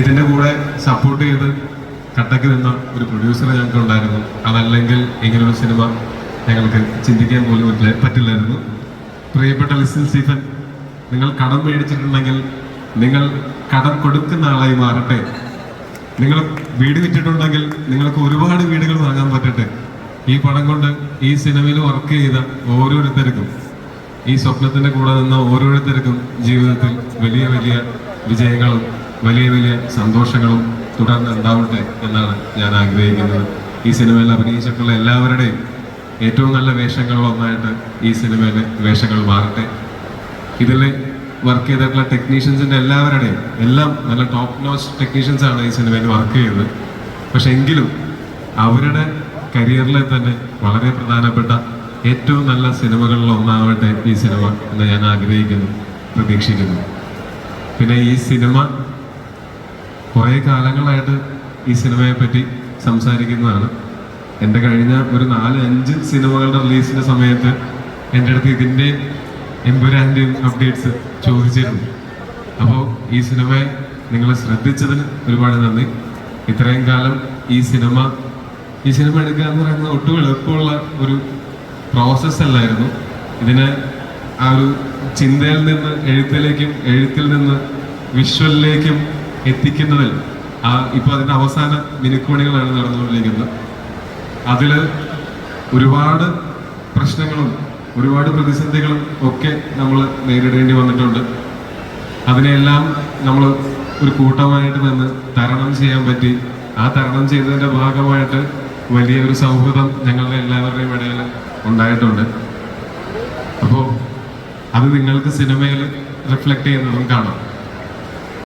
ഇതിന്റെ കൂടെ സപ്പോർട്ട് ചെയ്ത് കട്ടക്ക് നിന്ന ഒരു പ്രൊഡ്യൂസർ ഞങ്ങൾക്ക് ഉണ്ടായിരുന്നു. അതല്ലെങ്കിൽ ഇങ്ങനൊരു സിനിമ ഞങ്ങൾക്ക് ചിന്തിക്കാൻ പോലും പറ്റില്ല പറ്റില്ലായിരുന്നു. പ്രിയപ്പെട്ട ലിസിൽ സ്റ്റീഫൻ നിങ്ങൾ കടം മേടിച്ചിട്ടുണ്ടെങ്കിൽ നിങ്ങൾ കടം കൊടുക്കുന്ന ആളായി മാറട്ടെ. നിങ്ങൾ വീട് വിറ്റിട്ടുണ്ടെങ്കിൽ നിങ്ങൾക്ക് ഒരുപാട് വീടുകൾ വാങ്ങാൻ പറ്റട്ടെ. ഈ പണം കൊണ്ട് ഈ സിനിമയിൽ വർക്ക് ചെയ്ത ഓരോരുത്തർക്കും ഈ സ്വപ്നത്തിന്റെ കൂടെ നിന്ന ഓരോരുത്തർക്കും ജീവിതത്തിൽ വലിയ വലിയ വിജയങ്ങളും വലിയ വലിയ സന്തോഷങ്ങളും തുടർന്ന് ഉണ്ടാവട്ടെ എന്നാണ് ഞാൻ ആഗ്രഹിക്കുന്നത്. ഈ സിനിമയിൽ അഭിനയിച്ചിട്ടുള്ള എല്ലാവരുടെയും ഏറ്റവും നല്ല വേഷങ്ങളിൽ ഒന്നായിട്ട് ഈ സിനിമയിലെ വേഷങ്ങൾ മാറട്ടെ. ഇതിൽ വർക്ക് ചെയ്തിട്ടുള്ള ടെക്നീഷ്യൻസിന്റെ എല്ലാവരുടെയും എല്ലാം നല്ല ടോപ്പ് നോസ് ടെക്നീഷ്യൻസ് ആണ് ഈ സിനിമയിൽ വർക്ക് ചെയ്തത് പക്ഷേ എങ്കിലും അവരുടെ കരിയറിലെ തന്നെ വളരെ പ്രധാനപ്പെട്ട ഏറ്റവും നല്ല സിനിമകളിൽ ഒന്നാവട്ടെ ഈ സിനിമ എന്ന് ഞാൻ ആഗ്രഹിക്കുന്നു പ്രതീക്ഷിക്കുന്നു. പിന്നെ ഈ സിനിമ കുറേ കാലങ്ങളായിട്ട് ഈ സിനിമയെ പറ്റി സംസാരിക്കുന്നതാണ്. എന്റെ കഴിഞ്ഞ ഒരു നാല് അഞ്ച് സിനിമകളുടെ റിലീസിന്റെ സമയത്ത് എന്റെ അടുത്ത് ഇതിന്റെ എമ്പുരാന്റെയും അപ്ഡേറ്റ്സ് ചോദിച്ചിരുന്നു. അപ്പോൾ ഈ സിനിമയെ നിങ്ങൾ ശ്രദ്ധിച്ചതിന് ഒരുപാട് നന്ദി. ഇത്രയും കാലം ഈ സിനിമ ഈ സിനിമ എടുക്കുക എന്ന് പറയുന്നത് ഒട്ടും എളുപ്പമുള്ള ഒരു പ്രോസസ്സ് അല്ലായിരുന്നു. ഇതിനെ ആ ഒരു ചിന്തയിൽ നിന്ന് എഴുത്തിലേക്കും എഴുത്തിൽ നിന്ന് വിഷ്വലിലേക്കും എത്തിക്കുന്നതിൽ ആ ഇപ്പൊ അതിന്റെ അവസാന മിനുക്കുമണികളാണ് നടന്നുകൊണ്ടിരിക്കുന്നത്. അതിൽ ഒരുപാട് പ്രശ്നങ്ങളും ഒരുപാട് പ്രതിസന്ധികളും ഒക്കെ നമ്മൾ നേരിടേണ്ടി വന്നിട്ടുണ്ട്. അതിനെല്ലാം നമ്മൾ ഒരു കൂട്ടമായിട്ട് നിന്ന് തരണം ചെയ്യാൻ പറ്റി. ആ തരണം ചെയ്തതിന്റെ ഭാഗമായിട്ട് വലിയ ഒരു സൗഹൃദം ഞങ്ങളുടെ എല്ലാവരുടെയും ഇടയിൽ ഉണ്ടായിട്ടുണ്ട്. അപ്പോൾ അത് നിങ്ങൾക്ക് സിനിമയിൽ റിഫ്ലക്റ്റ് ചെയ്യുന്നതും കാണാം.